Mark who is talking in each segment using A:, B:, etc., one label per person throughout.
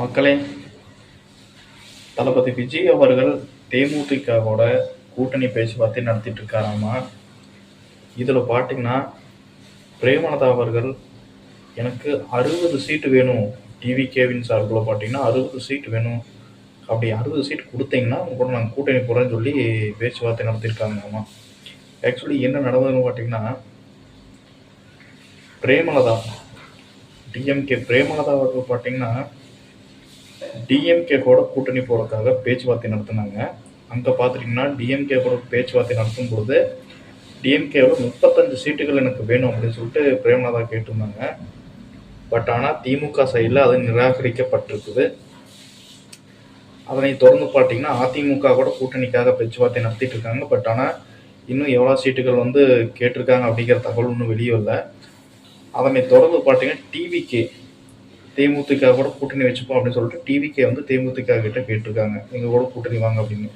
A: மக்களே தளபதி விஜய் அவர்கள் தேமுதிகவோட கூட்டணி பேச்சுவார்த்தை நடத்திட்டு இருக்காராமா இதில் பார்த்தீங்கன்னா பிரேமலதா அவர்கள் எனக்கு அறுபது சீட்டு வேணும். டிவி கேவின் சார்பில் பார்த்தீங்கன்னா அறுபது சீட்டு வேணும். அப்படி அறுபது சீட் கொடுத்தீங்கன்னா உங்க கூட நாங்கள் கூட்டணி போகிறேன்னு சொல்லி பேச்சுவார்த்தை நடத்தியிருக்காங்கம்மா ஆக்சுவலி என்ன நடந்ததுன்னு பார்த்தீங்கன்னா பிரேமலதா டிஎம்கே பிரேமலதா அவர்கள் பார்த்தீங்கன்னா டிஎம்கே கூட கூட்டணி போகிறதுக்காக பேச்சுவார்த்தை நடத்தினாங்க. அங்கே பார்த்துட்டிங்கன்னா டிஎம்கே கூட பேச்சுவார்த்தை நடத்தும் பொழுது டிஎம்கேவில் முப்பத்தஞ்சு சீட்டுகள் எனக்கு வேணும் அப்படின்னு சொல்லிட்டு பிரேமநாதா கேட்டிருந்தாங்க. பட் ஆனால் திமுக சைடில் அது நிராகரிக்கப்பட்டிருக்குது. அதனை தொடர்ந்து பார்த்தீங்கன்னா அதிமுக கூட கூட்டணிக்காக பேச்சுவார்த்தை நடத்திட்டு இருக்காங்க. பட் ஆனால் இன்னும் எவ்வளோ சீட்டுகள் வந்து கேட்டிருக்காங்க அப்படிங்கிற தகவல் ஒன்றும் வெளியே இல்லை அதனை தொடர்ந்து பார்த்தீங்கன்னா டிவிக்கு தேமுதிக கூட கூட்டணி வச்சுப்போம் அப்படின்னு சொல்லிட்டு டிவிக்கே வந்து தேமுதிக கிட்ட கேட்டிருக்காங்க. எங்கள் கூட கூட்டணி வாங்க அப்படின்னு.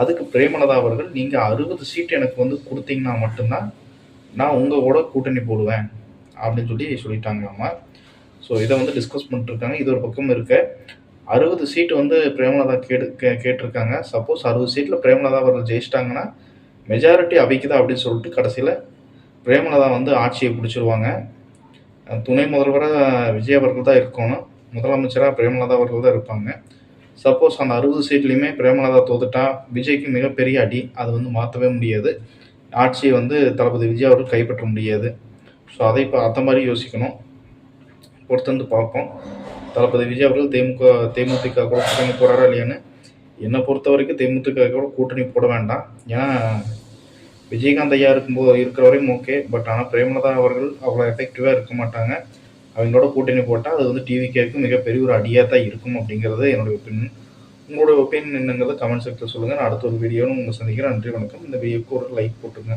A: அதுக்கு பிரேமலதா அவர்கள் நீங்கள் அறுபது சீட் எனக்கு வந்து கொடுத்தீங்கன்னா மட்டும்தான் நான் உங்கள் கூட கூட்டணி போடுவேன் அப்படின்னு சொல்லி சொல்லிட்டாங்களாமா ஸோ இதை வந்து டிஸ்கஸ் பண்ணிட்டுருக்காங்க. இது ஒரு பக்கம் இருக்க. அறுபது சீட் வந்து பிரேமலதா கேடு கே கேட்டிருக்காங்க. சப்போஸ் அறுபது சீட்டில் பிரேமலதா அவர்கள் ஜெயிச்சிட்டாங்கன்னா மெஜாரிட்டி அவைக்குதா அப்படின்னு சொல்லிட்டு கடைசியில் பிரேமலதா வந்து ஆட்சியை பிடிச்சிருவாங்க. துணை முதல்வராக விஜய் அவர்கள் தான் இருக்கணும். முதலமைச்சராக பிரேமலதா அவர்கள் தான் இருப்பாங்க. சப்போஸ் அந்த அறுபது சீட்லேயுமே பிரேமலதா தோத்துட்டா விஜய்க்கு மிகப்பெரிய அடி. அது வந்து மாற்றவே முடியாது. ஆட்சியை வந்து தளபதி விஜய் அவர்கள் கைப்பற்ற முடியாது. ஸோ அதை இப்போ அந்த மாதிரி யோசிக்கணும். பொறுத்திருந்து பார்ப்போம். தளபதி விஜய் அவர்கள் தேமுக தேமுதிக கூட கூட்டணி போகிறாரா இல்லையான்னு. என்னை பொறுத்த வரைக்கும் தேமுதிக கூட கூட்டணி போட வேண்டாம். ஏன்னா விஜயகாந்த் ஐயா இருக்கும்போது இருக்கிற வரையும் ஓகே பட் ஆனால் பிரேமலதா அவர்கள் அவ்வளோ எஃபெக்டிவாக இருக்க மாட்டாங்க. அவங்களோட கூட்டணி போட்டால் அது வந்து டிவிகேக்கு மிகப்பெரிய ஒரு அடியாக தான் இருக்கும் அப்படிங்கிறது என்னுடைய ஒப்பீனியன் உங்களோட ஒப்பீனியன் என்னங்கிறத கமெண்ட் செக்டர் சொல்லுங்கள் நான் அடுத்த ஒரு வீடியோன்னு உங்களை சந்திக்கிறேன். நன்றி வணக்கம். இந்த வீடியோக்கு ஒரு லைக் போட்டுருங்க